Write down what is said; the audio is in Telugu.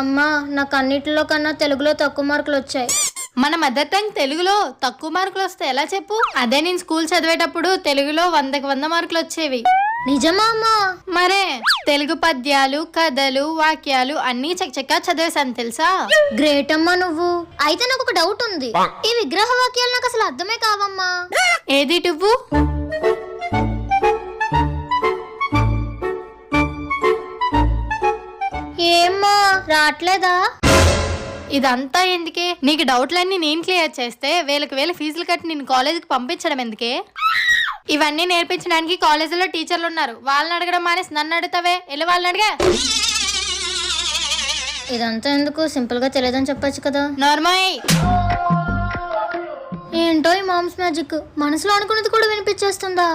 అమ్మా నాకు అన్నిటిలో కన్నా తెలుగులో తక్కువ మార్కులు వచ్చాయి. మన మదర్ టంగ్ తెలుగులో తక్కువ మార్కులు వస్తే ఎలా చెప్పు? అదే నేను స్కూల్ చదివేటప్పుడు తెలుగులో వందకి వంద మార్కులు వచ్చేవి. నిజమా అమ్మా? మరే తెలుగు పద్యాలు కథలు వాక్యాలు అన్నీ చకచకా చదివేశాను తెలుసా? గ్రేట్ అమ్మా నువ్వు. అయితే నాకు ఒక డౌట్ ఉంది ఈ విగ్రహ వాక్యాలు నాకు అసలు అర్థమే కావమ్మా. ఏది నువ్వు? ఏమ్మా రావట్లేదా? ఇదంతా ఎందుకే? నీకు డౌట్లన్నీ నేను క్లియర్ చేస్తే వేలకు వేల ఫీజులు కట్టి నేను కాలేజీకి పంపించడం ఎందుకే? ఇవన్నీ నేర్పించడానికి కాలేజీలో టీచర్లు ఉన్నారు. వాళ్ళని అడగడం మానేసి నన్ను అడుగుతావే? వెళ్ళి వాళ్ళని అడిగా? ఇదంతా ఎందుకు? సింపుల్గా తెలియదని చెప్పొచ్చు కదా. నార్మల్ ఏంటో ఈ మామ్స్ మ్యాజిక్? మనసులో అనుకున్నది కూడా వినిపించేస్తుందా?